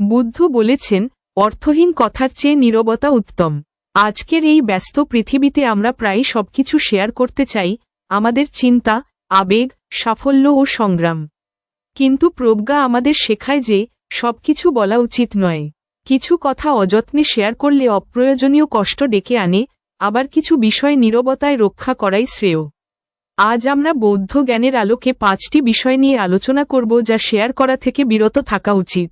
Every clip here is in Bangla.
বুদ্ধ বলেছেন, অর্থহীন কথার চেয়ে নীরবতা উত্তম। আজকের এই ব্যস্ত পৃথিবীতে আমরা প্রায় সবকিছু শেয়ার করতে চাই, আমাদের চিন্তা, আবেগ, সাফল্য ও সংগ্রাম। কিন্তু প্রজ্ঞা আমাদের শেখায় যে, সবকিছু বলা উচিত নয়। কিছু কথা অযত্নে শেয়ার করলে অপ্রয়োজনীয় কষ্ট ডেকে আনে, আবার কিছু বিষয় নীরবতায় রক্ষা করাই শ্রেয়। আজ আমরা বৌদ্ধ জ্ঞানের আলোকে পাঁচটি বিষয় নিয়ে আলোচনা করব যা শেয়ার করা থেকে বিরত থাকা উচিত।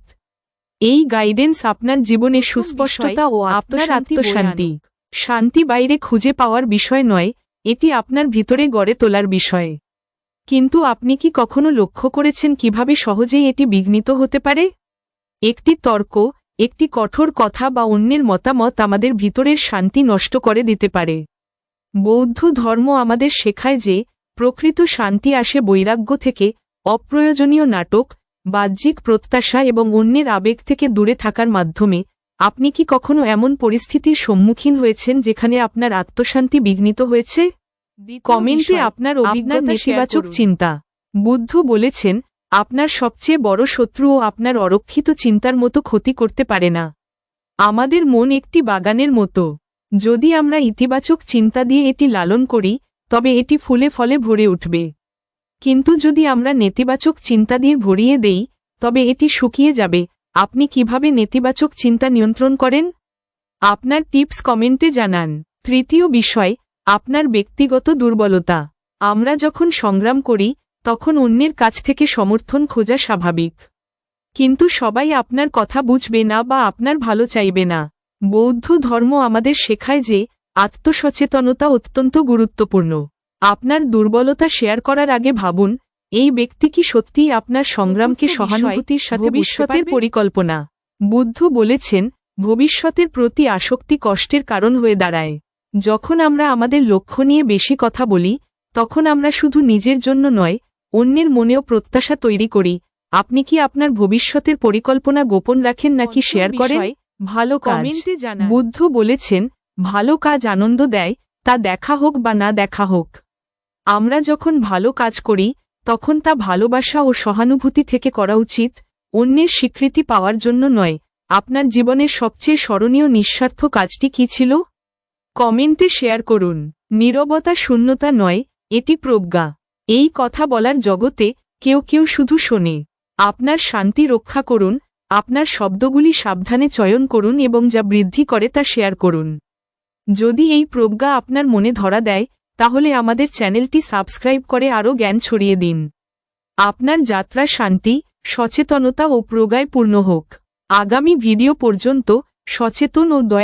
এই গাইডেন্স আপনার জীবনে সুস্পষ্টতা ও আপনার আত্মশান্তি শান্তি বাইরে খুঁজে পাওয়ার বিষয় নয় এটি আপনার ভিতরে গড়ে তোলার বিষয়। কিন্তু আপনি কি কখনো লক্ষ্য করেছেন কীভাবে সহজেই এটি বিঘ্নিত হতে পারে? একটি তর্ক একটি কঠোর কথা বা অন্যের মতামত আমাদের ভিতরের শান্তি নষ্ট করে দিতে পারে। বৌদ্ধ ধর্ম আমাদের শেখায় যে প্রকৃত শান্তি আসে বৈরাগ্য থেকে অপ্রয়োজনীয় নাটক বাহ্যিক প্রত্যাশা এবং অন্যের আবেগ থেকে দূরে থাকার মাধ্যমে আপনি কি কখনো এমন পরিস্থিতির সম্মুখীন হয়েছেন যেখানে আপনার আত্মশান্তি বিঘ্নিত হয়েছে? কমেন্টে আপনার অভিজ্ঞতা নেতিবাচক চিন্তা। বুদ্ধ বলেছেন আপনার সবচেয়ে বড় শত্রু ও আপনার অরক্ষিত চিন্তার মতো ক্ষতি করতে পারে না। আমাদের মন একটি বাগানের মতো। যদি আমরা ইতিবাচক চিন্তা দিয়ে এটি লালন করি তবে এটি ফুলে ফলে ভরে উঠবে। কিন্তু যদি আমরা নেতিবাচক চিন্তা দিয়ে ভরিয়ে দেই, তবে এটি শুকিয়ে যাবে। আপনি কীভাবে নেতিবাচক চিন্তা নিয়ন্ত্রণ করেন? আপনার টিপস কমেন্টে জানান। তৃতীয় বিষয়, আপনার ব্যক্তিগত দুর্বলতা। আমরা যখন সংগ্রাম করি, তখন অন্যের কাছ থেকে সমর্থন খোঁজা স্বাভাবিক। কিন্তু সবাই আপনার কথা বুঝবে না বা আপনার ভালো চাইবে না। বৌদ্ধ ধর্ম আমাদের শেখায় যে, আত্মসচেতনতা অত্যন্ত গুরুত্বপূর্ণ। আপনার দুর্বলতা শেয়ার করার আগে ভাবুন এই ব্যক্তি কি সত্যিই আপনার সংগ্রামকে সহানুভূতির সাথে ভবিষ্যতের পরিকল্পনা। বুদ্ধ বলেছেন ভবিষ্যতের প্রতি আসক্তি কষ্টের কারণ হয়ে দাঁড়ায়। যখন আমরা আমাদের লক্ষ্য নিয়ে বেশি কথা বলি তখন আমরা শুধু নিজের জন্য নয় অন্যের মনেও প্রত্যাশা তৈরি করি। আপনি কি আপনার ভবিষ্যতের পরিকল্পনা গোপন রাখেন নাকি শেয়ার করেন? ভালো কাজ। বুদ্ধ বলেছেন ভালো কাজ আনন্দ দেয় তা দেখা হোক বা না দেখা হোক। আমরা যখন ভালো কাজ করি, তখন তা ভালোবাসা ও সহানুভূতি থেকে করা উচিত, অন্যের স্বীকৃতি পাওয়ার জন্য নয়। আপনার জীবনের সবচেয়ে স্মরণীয় নিঃস্বার্থ কাজটি কি ছিল? কমেন্টে শেয়ার করুন। নীরবতা শূন্যতা নয়, এটি প্রজ্ঞা। এই কথা বলার জগতে কেউ কেউ শুধু শোনে। আপনার শান্তি রক্ষা করুন, আপনার শব্দগুলি সাবধানে চয়ন করুন এবং যা বৃদ্ধি করে তা শেয়ার করুন। যদি এই প্রজ্ঞা আপনার মনে ধরা দেয় তাহলে আমাদের চ্যানেলটি সাবস্ক্রাইব করে আরও জ্ঞান ছড়িয়ে দিন। আপনার যাত্রা শান্তি, সচেতনতা ও প্রগায় পূর্ণ হোক। আগামী ভিডিও পর্যন্ত সচেতন ও দয়া